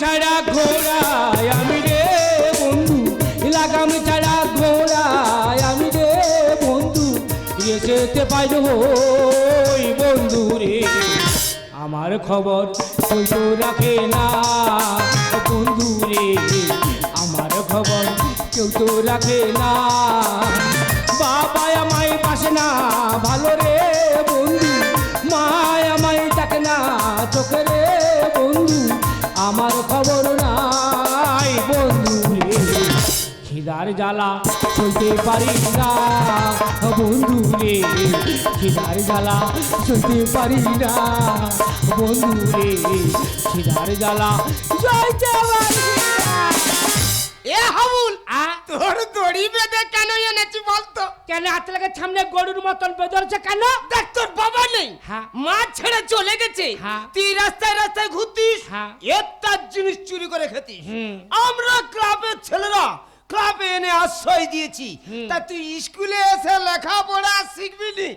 ছাড়া ঘোড়ায় আমি রে বন্ধু ছাড়া ঘোড়ায় আমি রে বন্ধু পারো ওই বন্ধু রে। আমার খবর কেউ রাখে না বন্ধু রে। আমার খবর কেউ তো রাখে না। বাবা আমায় পাশে না, ভালো রে। খিদার জ্বালা সইতে পারি না। বন্ধু রে খিদার জ্বালা সইতে পারি না। বন্ধু রে খিদার জ্বালা সইতে পারি এ হাবুল তোর দড়ি বেঁধে কেন এনেছি বলতো? কেন হাত লাগে সামনে গরুর মতন বেদরছে কেন? দেখ তোর বাবা নেই। হ্যাঁ। মাছ ছেড়ে চলে গেছে। হ্যাঁ। তুই রাস্তায় রাস্তায় ঘুরতিস। হ্যাঁ। এর জিনিস চুরি করে খেতিস। আমরা ক্লাবের ছেলেরা ক্লাবে এনে আশ্রয় দিয়েছি? তা তুই স্কুলে এসে লেখাপড়া শিখবি নি?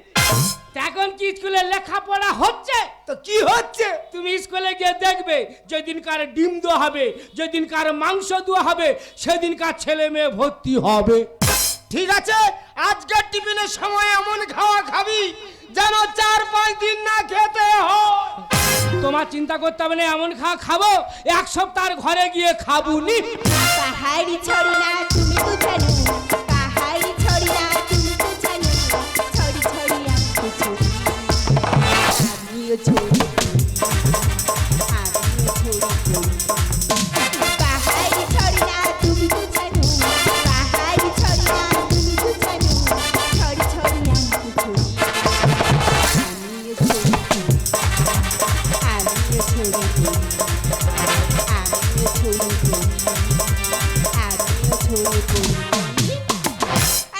এখন কি স্কুলে লেখাপড়া হচ্ছে? তো কি হচ্ছে? তুমি স্কুলে গিয়ে দেখবে যেদিনকার ডিম দেওয়া হবে যেদিনকার মাংস দেওয়া হবে সেদিনকার ছেলে মেয়ে ভর্তি হবে। ঠিক আছে আজকের টিফিনের সময় এমন খাওয়া খাবি যেন চার পাঁচ দিন না খেতে হয়। তোমার চিন্তা করতে হবে না এমন খাওয়া খাব এক সপ্তাহ ঘরে গিয়ে খাব পাহাড়ি ছড়ি না তুমি তো জানো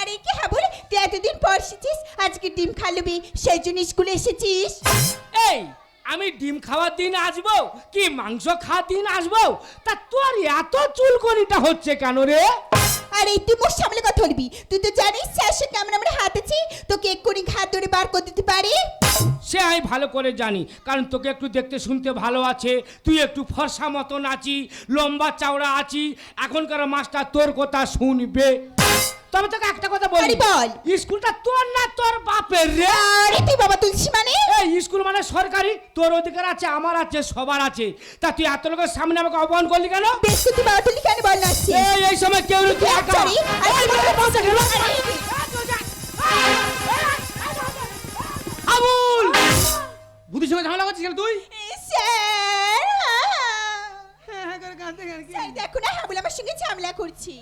আরে কি হাবুল তুই এতদিন পর এসেছিস? আজকে ডিম খালবি সেই জন্য স্কুলে এসেছিস। এই আমি ডিম খাওয়ার দিন আসব কি মাংস খাওয়ার দিন আসব? তা তোর এত চুলকনিটা হচ্ছে কেন রে? আরে তুই মোর সামনে কথা বলবি। তুই তো জানিস স্যার সে কেমন আমার হাত আছে। তোকে এক্ষুনি ঘাত ধরে বার করে দিতে পারি? সে আমি ভালো করে জানি কারণ তোকে একটু দেখতে শুনতে ভালো আছে। তুই একটু ফর্সা মতন আছি লম্বা চওড়া আছি এখনকার মাস্টার তোর কথা শুনবে। তবে তোকে একটা কথা বলি বল। স্কুলটা তোর না তোর বাপের রে আরে তুই বাবা তুলসী মানে এই স্কুল মানে সরকারি তোর অধিকার আছে আমার আছে সবার আছে তা তুই এত লোকের সামনে আমাকে অপমান করলি কেন বেশ তুই বাবা তুলি কেন বল না এই এই সময় কেউ নেই, তুই একা এই, এই, গেল। আবুল সঙ্গে ঝামেলা করছিস কেন তুই স্যার স্যার দেখো না হাবুল আমার সঙ্গে ঝামেলা করছি।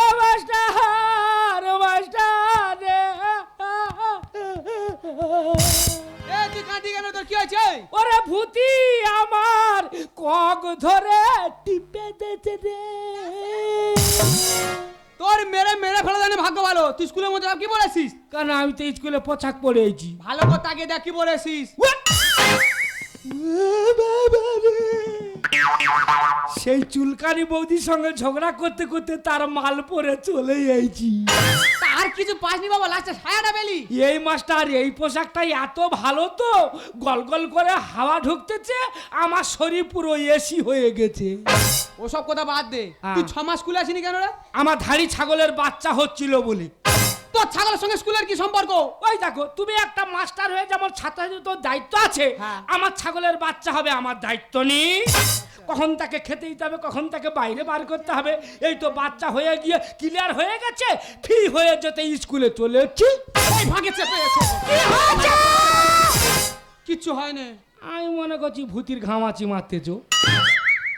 ও মাস্টার ও মাস্টার রে। এ তুই কাঁদি কেন? তোর কি হয়েছে? ওরে ভূতি আমার কক ধরে টিপে দিয়েছে রে। তোর মেরে মেরে ফেলে জানে ভাগ্য ভালো। তুই স্কুলের মধ্যে কি বলেছিস? কারণ আমি তো স্কুলে পোশাক পরেছি। ভালো কথা আগে দেখ কি বলেছিস। সেই চুলকানি বৌদির সঙ্গে ঝগড়া করতে করতে তার মাল পরে চলে যাইছি তার কিছু পাসনি বাবা লাস্টে সায়াটা পেলি? এই মাস্টার এই পোশাকটা এত ভালো তো গল গল করে হাওয়া ঢুকতেছে আমার শরীর পুরো এসি হয়ে গেছে। ওসব কথা বাদ দে হ্যাঁ। তুই ছ মাস স্কুলে আসিনি কেন রে? আমার ধাড়ি ছাগলের বাচ্চা হচ্ছিল বলে। তোর ছাগলের সঙ্গে স্কুলের কি সম্পর্ক? ওই দেখো তুমি একটা মাস্টার হয়ে যেমন ছাত্র তোর দায়িত্ব আছে। হ্যাঁ। আমার ছাগলের বাচ্চা হবে আমার দায়িত্ব নেই। কখন তাকে খেতে দিতে হবে কখন তাকে বাইরে বার করতে হবে এই তো বাচ্চা হয়ে গিয়ে ক্লিয়ার হয়ে গেছে ফ্রি হয়ে যেতে স্কুলে চলে এসছি। ভাগে চেপে। কিচ্ছু হয় না আমি মনে করছি ভূতির ঘামাচি মারতেছো।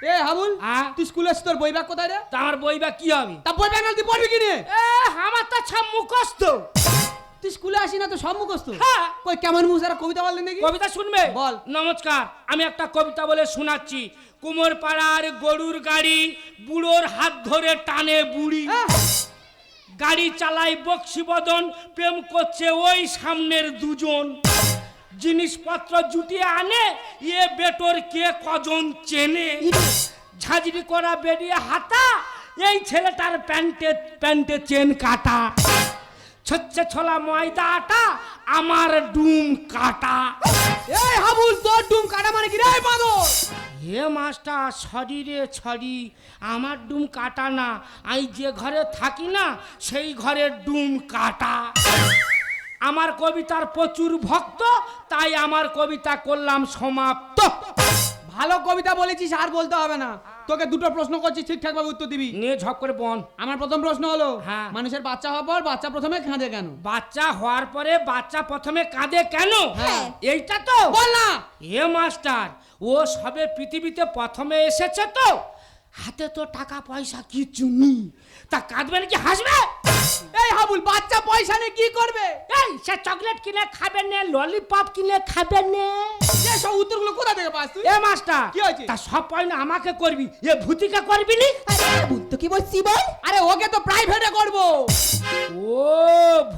এ হাবুল আ? তুই স্কুলে এসে তোর বই ব্যাগ কোথায় রে? তা আমার বই বা কি হবে তা বই না তুই পড়বি কি নিয়ে এ আমার তো সব মুখস্থ। তুই স্কুলে আসি না তো সব মুখস্থ? হ্যাঁ। কই কেমন মুখ সারা কবিতা বললেন নাকি? কবিতা শুনবে? বল। নমস্কার আমি একটা কবিতা বলে শোনাচ্ছি। কুমোর পাড়ার গরুর গাড়ি বুড়োর হাত ধরে টানে বুড়ি। হ্যাঁ। গাড়ি চালায় বক্সিবদন প্রেম করছে ওই সামনের দুজন। জিনিসপত্র জুটিয়ে আনে এ বেটোর কে কজন চেনে? ঝাঁঝরি করা বেরিয়ে হাতা এই ছেলেটার প্যান্টে প্যান্টে চেন কাটা। ছচ্ছে ছলা ময়দা আটা আমার ডুম কাটা। এই হাবুল তোর ডুম কাটা মানে কি রে বাদর? হে মাস্টার শরীরে ছড়ি আমার ডুম কাটা না। আমি যে ঘরে থাকি না সেই ঘরের ডুম কাটা। আমার কবিতার প্রচুর ভক্ত তাই আমার কবিতা করলাম সমাপ্ত। ভালো কবিতা বলেছিস আর বলতে হবে না। তোকে দুটো প্রশ্ন করছি ঠিকঠাক ভাবে উত্তর দিবি। নিয়ে ঝপ করে বন আমার প্রথম প্রশ্ন হলো হ্যাঁ। মানুষের বাচ্চা হওয়ার পর বাচ্চা প্রথমে কাঁদে কেন? বাচ্চা হওয়ার পরে বাচ্চা প্রথমে কাঁদে কেন? হ্যাঁ। এইটা তো? বল না। হে মাস্টার ও সবে পৃথিবীতে প্রথমে এসেছে তো? হাতে তো টাকা পয়সা কিচ্ছু নেই। তা কাঁদবে নাকি হাসবে? এই হাবুল বাচ্চা পয়সা নিয়ে কি করবে? এই সে চকলেট কিনে খাবে নে ললিপপ কিনে খাবে নে। এসব উত্তরগুলো কোথা থেকে পাস তুই? এ মাস্টার কি হয়েছে? তা সব পয়না আমাকে করবি এ ভূতিকে করবি নি? তো কি বলছি বল? আরে ওকে তো প্রাইভেটে করব। ও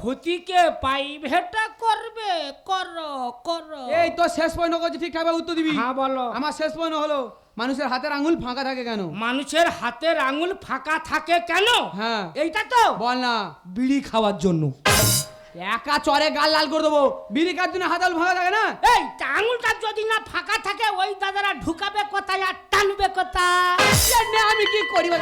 ভূতিকে প্রাইভেটে করবে? করো করো। এই তো শেষ পয়েন্ট করছি ঠিকঠাক ভাবে উত্তর দিবি। হ্যাঁ বলো। আমার শেষ পয়েন্ট হলো মানুষের হাতের আঙুল ফাঁকা থাকে কেন? মানুষের হাতের আঙুল ফাঁকা থাকে কেন? হ্যাঁ। এইটা তো। বল না। বিড়ি খাওয়ার জন্য। একা চরে গাল লাল করে দেবো। বিড়ি কার জন্য হাত আঙুল ফাঁকা থাকে না? এই আঙুলটা যদি না ফাঁকা থাকে ওই দাদারা ঢুকাবে কোথায় আর টানবে কোথায়? আমি কি করি বল?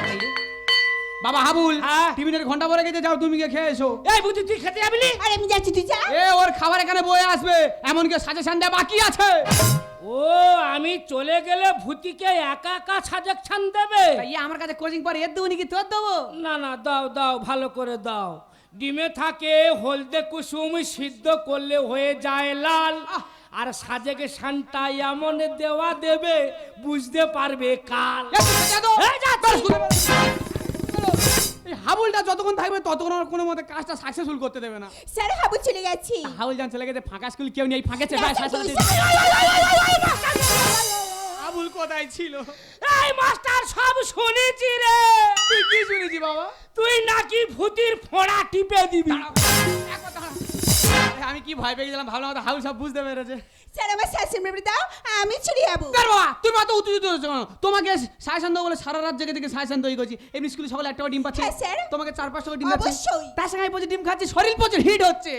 বাবা হাবুল হ্যাঁ? টিফিনের ঘণ্টা পরে গেছে যাও তুমি গিয়ে খেয়ে এসো। এই বুদ্ধি তুই খেতে যাবি? আরে আমি যাচ্ছি তুই যা। এ ওর খাবার এখানে বয়ে আসবে। এমন কি সাজেশন দেওয়া বাকি আছে। ও আমি চলে গেলে ভূতিকে একা একা সাজেকশন দেবে ইয়ে আমার কাছে কোচিং পরে এর দেবো নাকি তোর দেবো না না দাও দাও ভালো করে দাও ডিমে থাকে হলদে কুসুম সিদ্ধ করলে হয়ে যায় লাল আর সাজেকে শানটা এমন দেওয়া দেবে বুঝতে পারবে কাল। এই হাবুলটা যতক্ষণ থাকবে ততক্ষণ আর কোনো মতে কাজটা সাকসেসফুল করতে দেবে না। স্যার হাবুল চলে গেছি। হাবুল জান চলে গেছে ফাঁকা স্কুল কেউ নেই ফাঁকে চেপে। হাবুল কোথায় ছিল? এই মাস্টার সব শুনেছি রে। তুই কি শুনেছি বাবা? তুই নাকি ভূতির ফোঁড়া টিপে দিবি। এক কথা। আমি কি ভয় পেয়ে গেলাম ভাবলাম সব বুঝতে পেরেছে। স্যার আমার শাসন দাও আমি যাব বাবা তুমি অত উত্তেজিত হচ্ছ কেন? তোমাকে দেবো বলে সারা রাত জেগে থেকে সায়সান তৈরি করছি। এমনি স্কুলে সকালে একটা ডিম পাচ্ছে। হ্যাঁ, স্যার। তোমাকে চার পাঁচটা ডিম পাচ্ছে। অবশ্যই। তার সঙ্গে প্রচুর ডিম খাচ্ছি শরীর প্রচুর হিট হচ্ছে।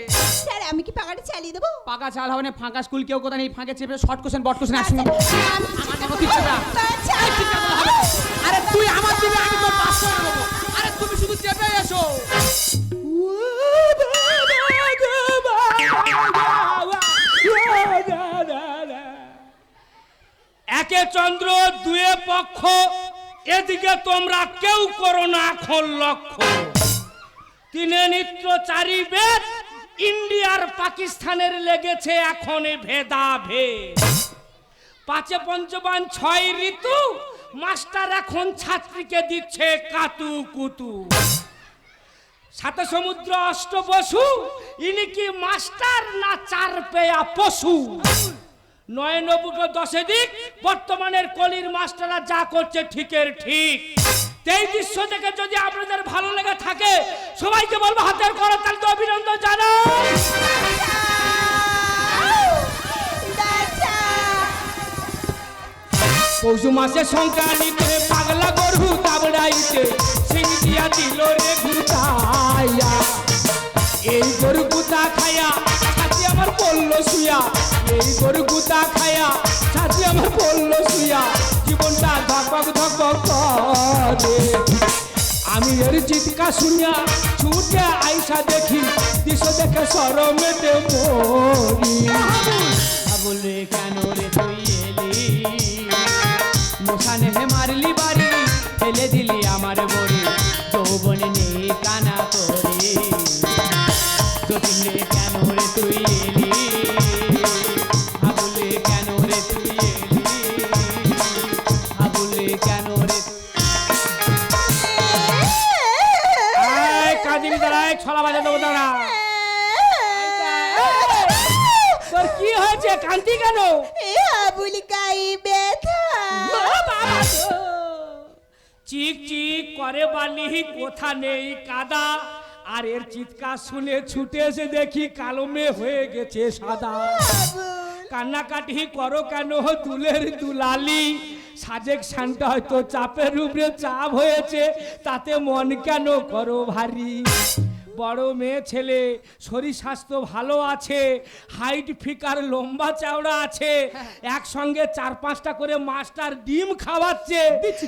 স্যার আমি কি পাকাটা চালিয়ে দেবো? পাকা চাল হবে না ফাঁকা স্কুল কেউ কোথায় নেই ফাঁকে চেপে শর্ট কোশ্চেন বট কোশ্চেন আছে, আরে তুই আমার দিবে আমি তোর পাঁচ করে দেবো। আরে একে চন্দ্র, দুয়ে পক্ষ, এদিকে তোমরা কেউ করো না এখন লক্ষ্য। তিনে নিত্য চারি বেদ, ইন্ডিয়ার পাকিস্তানের লেগেছে এখন ভেদা ভেদ পাঁচে পঞ্চবান ছয় ঋতু, মাস্টার এখন ছাত্রীকে দিচ্ছে কাতু কুতু সাথে সমুদ্র অষ্ট বসু ইনি কি মাস্টার না চার পেয়া পশু? নয় নবুক দশে দিক, বর্তমানের কলির মাস্টাররা যা করছে ঠিকের ঠিক। এই দৃশ্য দেখে যদি আপনাদের ভালো লেগে থাকে, সবাইকে বলব হাতের করো তাহলে তো অভিনন্দন জানাই। পৌষ মাসে সংক্রান্তিতে পাগলা গরু তাবড়াইতে সিং দিয়া দিল রে ঘুরতাইয়া এই গরু গুতা খায়া পড়ল শুয়া, এই গরু গুতা খায়া ছাতি আমার পড়ল শুয়া, জীবনটা ধকবক ধকবক করে। আমি এর চিৎকা শুনিয়া ছুটে আইসা দেখি, দৃশ্য দেখে সরমেতে মরি বলে কেন হয়েছে কান্তি কেন? চিক চিক করে বালি কোথা নেই কাদা। আর এর চিৎকার শুনে ছুটে এসে দেখি কালো মেয়ে হয়ে গেছে সাদা। কান্নাকাটি করো কেন দুলের দুলালি? সাজেক শানটা হয়তো চাপের উপরে চাপ হয়েছে তাতে মন কেন করো ভারী? বড় মেয়ে ছেলে শরীর স্বাস্থ্য ভালো আছে হাইট ফিকার লম্বা চওড়া আছে একসঙ্গে চার পাঁচটা করে মাস্টার ডিম খাওয়াচ্ছে।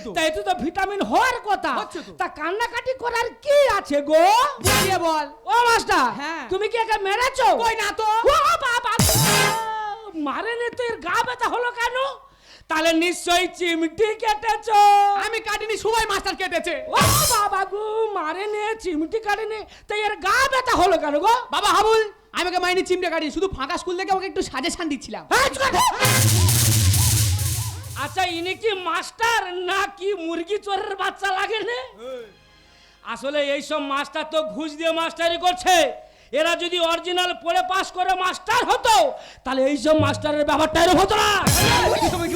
তো। তাই তো তো ভিটামিন হওয়ার কথা। তো। কান্নাকাটি করার কি আছে গো? বুঝিয়ে বল। ও মাস্টার হ্যাঁ। তুমি কি একে মেরেছো? কই না তো। ও বাবা মারেনি তো এর গা ব্যথা হলো কেন? তাহলে নিশ্চয়ই চিমটি কেটেছো। আমি কাটিনি সবাই মাস্টার কেটেছে। ও বাবা গো। মারেনি চিমটি কাটেনি তাই এর গা ব্যথা হলো কেন গো? বাবা হাবুল আমি ওকে মাইনি চিমটে কাটি শুধু ফাঁকা স্কুল থেকে ওকে একটু সাজেশন দিচ্ছিলাম। এই। আচ্ছা ইনি কি মাস্টার না কি মুরগি চোরের বাচ্চা লাগে না? আসলে এইসব মাস্টার তো ঘুষ দিয়ে মাস্টারি করছে। এরা যদি অরিজিনাল পড়ে পাস করে মাস্টার হতো তাহলে এইসব মাস্টারের ব্যাপারটা এরকম হতো না। তুমি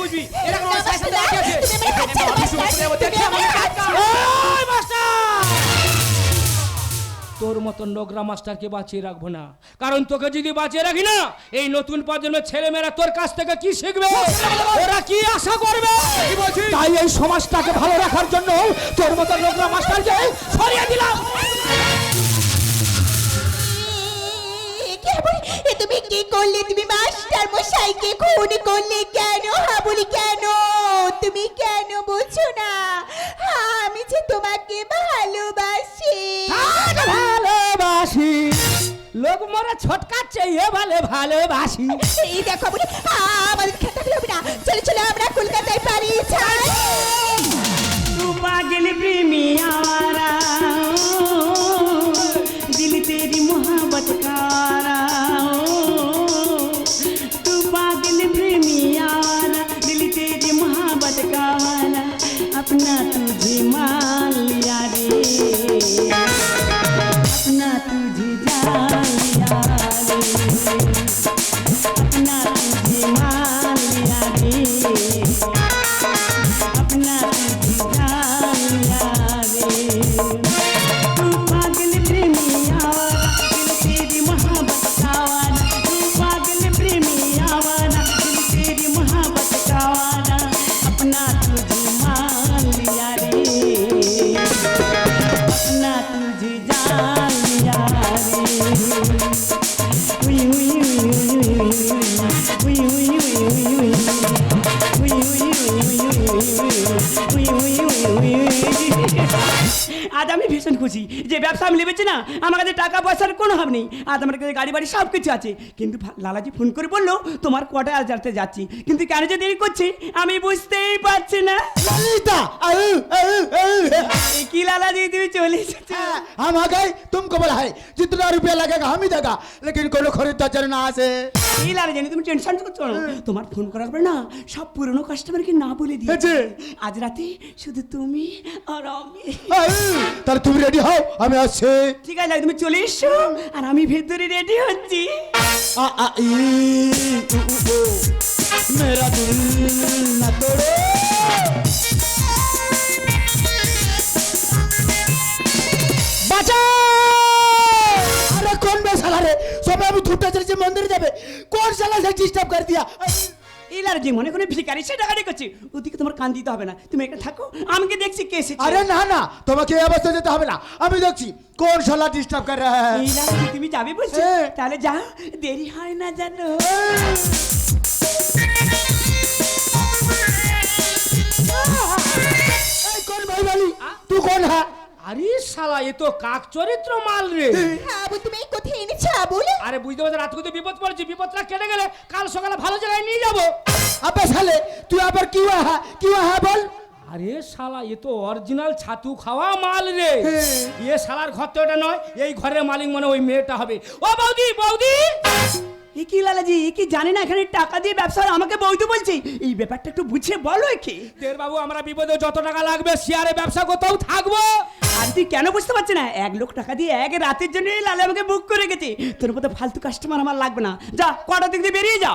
তোর মতন নোংরা মাস্টারকে বাঁচিয়ে রাখব না। কারণ তোকে যদি বাঁচিয়ে রাখি না এই নতুন প্রজন্মের ছেলেমেয়েরা তোর কাছ থেকে কি শিখবে? ওরা কি আশা করবে? তাই এই সমাজটাকে ভালো রাখার জন্য তোর মতন নোংরা মাস্টারকে সরিয়ে দিলাম। কে বলি? এ তুমি কি করলে? তুমি মাস্টার মশাইকে খুন করলে কেন? হাবুলি কেন? তুমি কেন বুঝছ না? আমি যে তোমাকে ভালোবাসি। ভালোবাসি। লোক মরে ছটকাচ্ছে এ ভালো ভালোবাসি। এই দেখো বলি আমাদের খেতে হবে না। চলে চলে আমরা কলকাতায় পারি ছাড় পাগল প্রেমী দিল তেরি মোহাবত কারা Thank খুশি যে ব্যবসা আমি লেবেছি না আমার কাছে টাকা পয়সার কোনো হাব নেই আজ আমার কাছে গাড়ি বাড়ি সব কিছু আছে কিন্তু ভা- লালাজি ফোন করে বললো তোমার কটা আজ রাতে যাচ্ছি কিন্তু কেন যে দেরি করছি আমি বুঝতেই পারছি না ललिता आउ, आउ, आउ। এ কি লালাজি তুমি চলে এসেছো हम आ गए तुमको बोला है जितना रुपया लगेगा हम ही देगा लेकिन कोनो खरीदता चल ना से এই লালাজি তুমি টেনশন করছো না তোমার ফোন করার পরে না সব পুরনো কাস্টমারকে না বলে দিয়েছে আছে। আজ রাতে শুধু তুমি আর আমি তাহলে তুমি রেডি হও আমি আসছি ঠিক আছে তুমি চলে এসো আর আমি ভেতরে রেডি হচ্ছি। আ আ ই উ উ মেরা দিল না তোড়ে আরে কোন বেশালারে সবাই আমি ছুটতে চলেছি মন্দিরে যাবে। কোন শালা সে ডিস্টার্ব কর দিয়া? এলার যে মনে করে ভিকারি সে ডাকাডি করছে। ওদিকে তোমার কান দিতে হবে না। তুমি এখানে থাকো আমাকে দেখছি কে এসেছে। আরে না না তোমাকে এই অবস্থা যেতে হবে না। আমি দেখছি কোন শালা ডিস্টার্ব করে। ইলার তুমি যাবে বলছো? হ্যাঁ। তাহলে যা দেরি হয় না জানো শালা এ তো কাক চরিত্র মাল রে। হ্যাঁ বল তুমি এই কোথায় এনেছো বলে আরে বুঝতে পারছ রাত করতে বিপদ পড়েছে বিপদটা কেটে গেলে কাল সকালে ভালো জায়গায় নিয়ে যাব। আবে শালে তুই আবার কি হ্যাঁ কি হ্যাঁ বল? আরে শালা এ তো অরিজিনাল ছাতু খাওয়া মাল রে। এ শালার ঘর তো এটা নয় এই ঘরের মালিক মানে ওই মেয়েটা হবে। ও বৌদি বৌদি! এ কি লালাজি এ কি জানে না এখানে টাকা দিয়ে ব্যবসা আমাকে বইতে বলছি এই ব্যাপারটা একটু বুঝিয়ে বলো একে দের বাবু আমরা বিপদে যত টাকা লাগবে শেয়ারে ব্যবসা কোথাও থাকব। আর তুই কেন বুঝতে পারছি না? এক লোক টাকা দিয়ে এক রাতের জন্য লালে আমাকে বুক করে গেছে তোর মতো ফালতু কাস্টমার আমার লাগবে না। যা কটা দিক দিয়ে বেরিয়ে যা।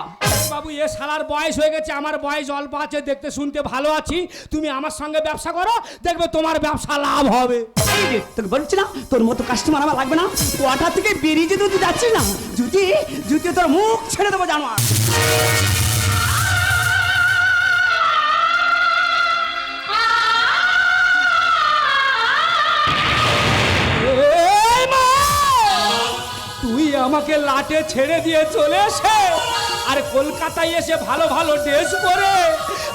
বাবু এ শালার বয়স হয়ে গেছে আমার বয়স অল্প আছে দেখতে শুনতে ভালো আছি। তুমি আমার সঙ্গে ব্যবসা করো দেখবে তোমার ব্যবসা লাভ হবে। এই তোকে বলছি না তোর মতো কাস্টমার আমার লাগবে না। কোয়ার্টার থেকে বেরিয়ে যেতে তুই যাচ্ছিস না। জুতি জুতি তোর মুখ ছেড়ে দেবো জানো তুই আমাকে লাটে ছেড়ে দিয়ে চলে এসে আর কলকাতায় এসে ভালো ভালো ড্রেস পরে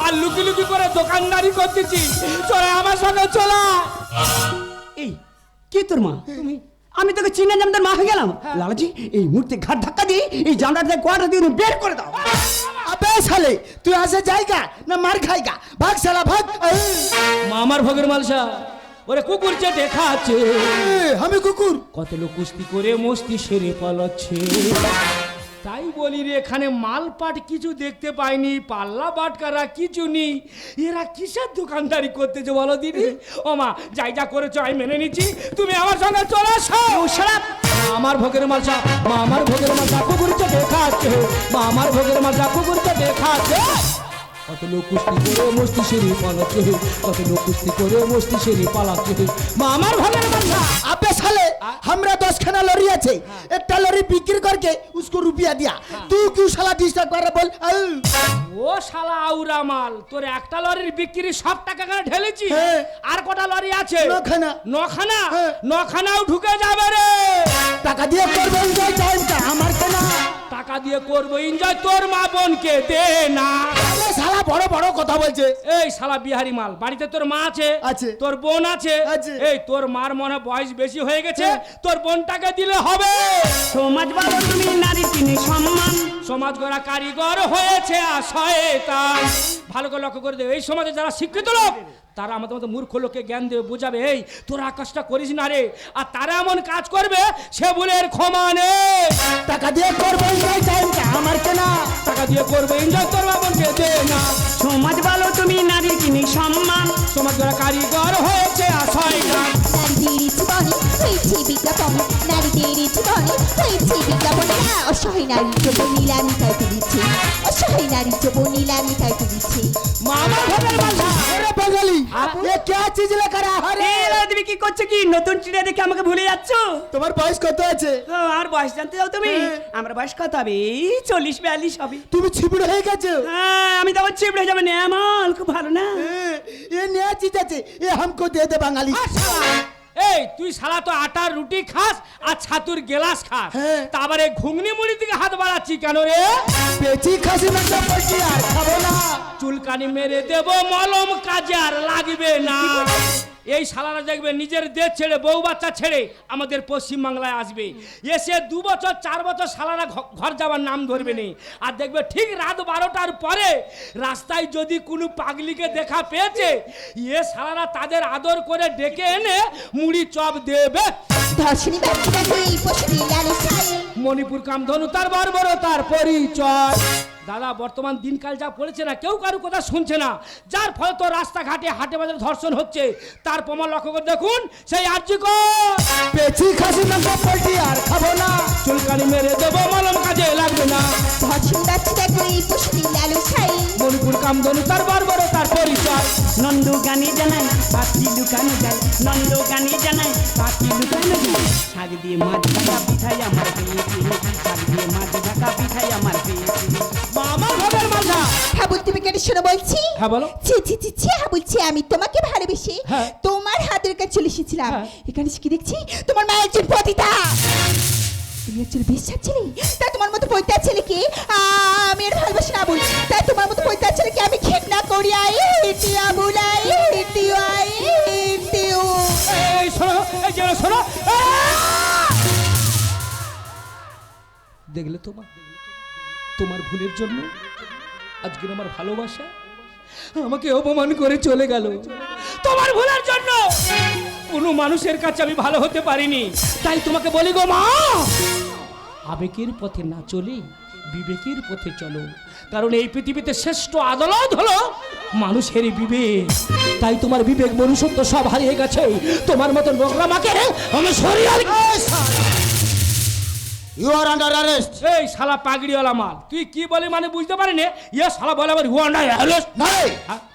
আর লুকি লুকি করে দোকানদারি করতেছি চলে আমার সঙ্গে চলা এই কি তোর মা? তুমি? আমি তোকে চিনে জামদার মা গেলাম। হ্যাঁ। লালাজি এই মুহূর্তে ঘাট ধাক্কা দিয়ে এই জানাটা কোয়াটা দিয়ে বের করে দাও। আবে শালে তুই আসে জায়গা না মার খাইগা? ভাগ শালা ভাগ। মামার ভোগের মালসা ওরে কুকুর যে আছে আমি কুকুর। কত লোক কুস্তি করে মস্তি সেরে পালাচ্ছে। তাই বলি রে এখানে মালপাট কিছু দেখতে পাইনি পাল্লা বাটকারা কিছু নেই। এরা কিসের দোকানদারি করতেছে বলো দিদি? ও মা যাই যা করেছ আমি মেনে নিচ্ছি। তুমি আমার সঙ্গে চলে আসো আমার ভোগের মাছা মা আমার ভোগের মাছা কুকুর তো আছে। মা আমার ভোগের মাছা কুকুর তো আছে। কত লোক কুস্তি করে মস্তি সেরি পালাচ্ছে। কত লোক কুস্তি করে মস্তি সেরি পালাচ্ছে। মা আমার ভোগের মাছা আপে সালে আমরা দশখানা লরি আছে। হ্যাঁ। একটা লরি বিক্রি করকে उसको रुपया दिया तू क्यों साला डिस्टर्ब कर रहा बोल ए, ও শালা আউরা মাল তোর একটা লরির বিক্রি সব টাকা কেন ঢেলেছি হ্যাঁ। আর কটা লরি আছে নখানা। নখানা হ্যাঁ। নখানাও ঢুকে যাবে রে টাকা দিয়ে করবো এনজয় টাইমটা আমার কেনা টাকা দিয়ে করবো এনজয় তোর মা বোনকে দে না আরে শালা বড় বড় কথা বলছে এই শালা বিহারি মাল বাড়িতে তোর মা আছে আছে। তোর বোন আছে আছে। এই তোর মার মনে হয় বয়স বেশি হয়ে গেছে হ্যাঁ। তোর বোনটাকে দিলে হবে সমাজ বাবা তুমি নারী তিনি সম্মান। সমাজ গড়া কারিগর হয়েছে আশয় তার ভালো করে লক্ষ্য করে দেবে এই সমাজে যারা শিক্ষিত লোক তারা আমাদের মতো মূর্খ লোককে জ্ঞান দেবে বোঝাবে এই তোর আকাশটা করিস না রে। আর তারা এমন কাজ করবে সে ভুলের ক্ষমা নেই। টাকা দিয়ে করব এনজয় টাইমটা আমার কেনা। টাকা দিয়ে করবে এনজয় করবে এমনকে দে না। সমাজ ভালো তুমি নারী কিনি সম্মান। সমাজ গড়া কারিগর হয়েছে শয়তান। নারীদের জীবনে হয়েছে বিজ্ঞাপন নারীদের জীবনে হয়েছে বিজ্ঞাপন না অসহায় নারী যৌবন নীলামি তাই দিচ্ছে চাই নারী চোপ নীলা মিঠাই তুলিছে। মামা ঘরের বান্ধা ওরে বাঙালি। এ কে চিজ লেখারা আরে। তুমি কি করছ কি? নতুন চিড়ে দেখে আমাকে ভুলে যাচ্ছ? তোমার বয়স কত আছে? আর বয়স জানতে চাও তুমি? হ্যাঁ। আমার বয়স কত হবে? চল্লিশ বিয়াল্লিশ হবে। তুমি ছিপড়ে হয়ে গেছো। হ্যাঁ আমি তো ছিপড়ে যাবে না আমার খুব ভালো না? হ্যাঁ, এ নিয়ে চিজ এ हमको দিয়ে দে বাঙালি। আচ্ছা। এই তুই সারা তো আটার রুটি খাস আর ছাতুর গেলাস খাস। হ্যাঁ। তারপরে ঘুগনি মুড়ি দিকে হাত বাড়াচ্ছি কেন রে? পেছি খাসি আর খাব না। চুলকানি মেরে দেব মলম কাজে আর লাগবে না। এই শালারা দেখবে নিজের দেশ ছেড়ে বউ বাচ্চা ছেড়ে আমাদের পশ্চিম বাংলায় আসবে। এসে দু বছর চার বছর শালারা ঘর যাওয়ার নাম ধরবে নেই আর দেখবে ঠিক রাত বারোটার পরে রাস্তায় যদি কোনো পাগলিকে দেখা পেয়েছে এ শালারা তাদের আদর করে ডেকে এনে মুড়ি চপ দেবে। মণিপুর কামধনু তার বর্বরতার পরিচয়। দাদা বর্তমান দিনকাল যা পড়েছে না কেউ কারও কথা শুনছে না। যার ফলে তো রাস্তাঘাটে হাটে বাজারে ধর্ষণ হচ্ছে। তার প্রমাণ লক্ষ্য করে দেখুন সেই আর্যিক পেছি খাসি মাংস পড়ছি আর খাব না। চুলকানি মেরে দেবো মলম কাজে লাগবে না। ধর্ষণী চাই মণিপুর কামধনু তার পরিচয়। নন্দ গানে জানাই পাখি লুকানো যায়। নন্দ গানে জানাই পাখি লুকানো যায়। শাক দিয়ে মাছ ঢাকা পিঠাই আমার পেয়েছি শাক দিয়ে মাছ ঢাকা পিঠাই আমার পেয়েছি মামা। ঘরের মাঝা হ্যাঁ বলতে তুমি কেন? শোনো বলছি। হ্যাঁ বলো। ছি ছি ছি ছি হ্যাঁ বলছি আমি তোমাকে ভালোবেসে হ্যাঁ। তোমার হাতের কাছে চলে এসেছিলাম। হ্যাঁ। এখানে এসে কি দেখছি? তোমার মায়ের একজন পতিতা। তুমি একজন বিশ্বাস ছেলে? তাই তোমার মতো ছেলেকে আমি আর ভালোবাসি না বল। তাই তোমার মতো ছেলেকে আমি করি আই টিয়া বুলাই টিও আই টিও এই শোনো এই যেন শোনো। আহ! দেখলে তোমার তোমার ভুলের জন্য? আজকের আমার ভালোবাসা? আমাকে অপমান করে চলে গেল। তোমার ভুলের জন্য! কোনো মানুষের কাছে আমি ভালো হতে পারিনি। তাই তোমাকে বলি গো মা, আবেগের পথে না চলে, বিবেকের পথে চলো। কারণ এই পৃথিবীতে শ্রেষ্ঠ আদালত হলো মানুষের বিবেক। তাই তোমার বিবেক মনুষ্যত্ব সব হারিয়ে গেছে। তোমার মতন নোংরা মাকে আমি সরিয়ে ইউ আর আন্ডার অ্যারেস্ট এই শালা পাগড়িওয়ালা মাল। তুই কি বলি মানে বুঝতে পারিনি? ইয়ে শালা বলে আবার হুয়া নাই হ্যালো নাই।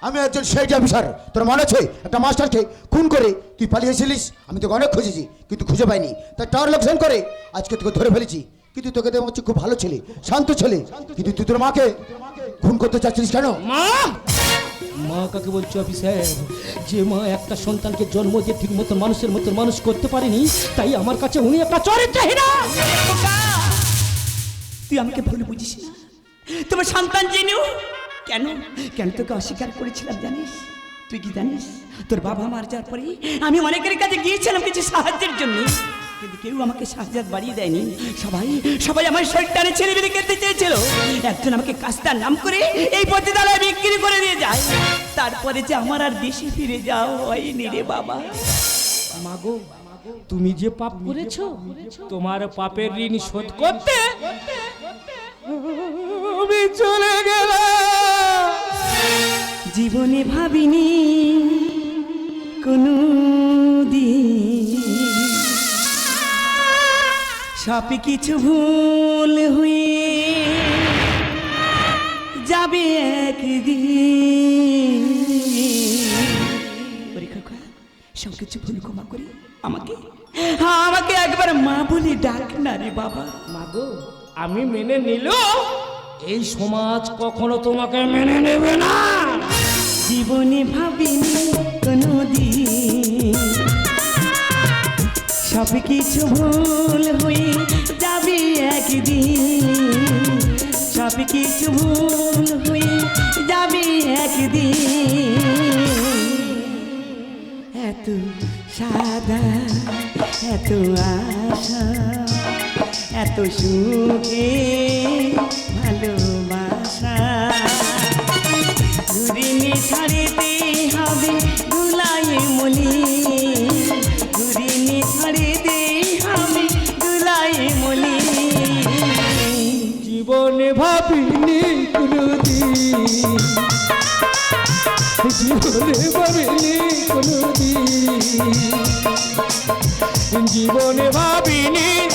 আমি একজন সেট অফিসার। তোর মনে আছে? একটা মাস্টারকে খুন করে তুই পালিয়েছিলিস? আমি তোকে অনেক খুঁজেছি কিন্তু খুঁজে পাইনি। তাই টাওয়ার লোকসান করে। আজকে তোকে ধরে ফেলেছি। কিন্তু তোকে দেখে হচ্ছে খুব ভালো ছেলে শান্ত ছেলে। কিন্তু তুই তোর মাকে খুন করতে চাচ্ছিলিস কেন? মা! মা কাকে বলছো অফিসার যে মা একটা সন্তানকে জন্ম দিয়ে ঠিক মতো মানুষের মতো মানুষ করতে পারেনি, তাই আমার কাছে উনি একটা চরিত্রহীনা। তুই আমাকে ভুল বুঝিস না। তোমার সন্তান জেনেও কেন? কেন তোকে অস্বীকার করেছিলাম জানিস? তুই কি জানিস? তোর বাবা মার যাওয়ার পরে আমি অনেকের কাছে গিয়েছিলাম কিছু সাহায্যের জন্য। কিন্তু কেউ আমাকে সাহায্য বাড়িয়ে দেয়নি। সবাই সবাই আমার শরীরটানে ছেলে মেরে খেতে চেয়েছিল। একজন আমাকে কাজটার নাম করে এই পতিতালয় বিক্রি করে দিয়ে যায়। তারপরে যে আমার আর দেশে ফিরে যাওয়া হয়নি রে বাবা। মাগো তুমি যে পাপ করেছ তোমার পাপের ঋণ শোধ করতে আমি চলে গেলাম। জীবনে ভাবিনি কোনো দিন সব কিছু ভুল হয়ে যাবে একদিন। সব কিছু ভুল ক্ষমা করি। আমাকে আমাকে একবার মা বলে ডাক না রে বাবা। মা গো আমি মেনে নিল এই সমাজ কখনো তোমাকে মেনে নেবে না। জীবনে ভাবিনি কোনো সব কিছু ভুল হয়ে যাবে একদিন। সব কিছু ভুল হয়ে যাবে একদিন। এত সাদা, এত আশা, এত সুখে ভালোবাসা। ঘুরিনি ছাড়িতে জীবনে ভাবিনি কোনোদিন জীবনে ভাবিনি।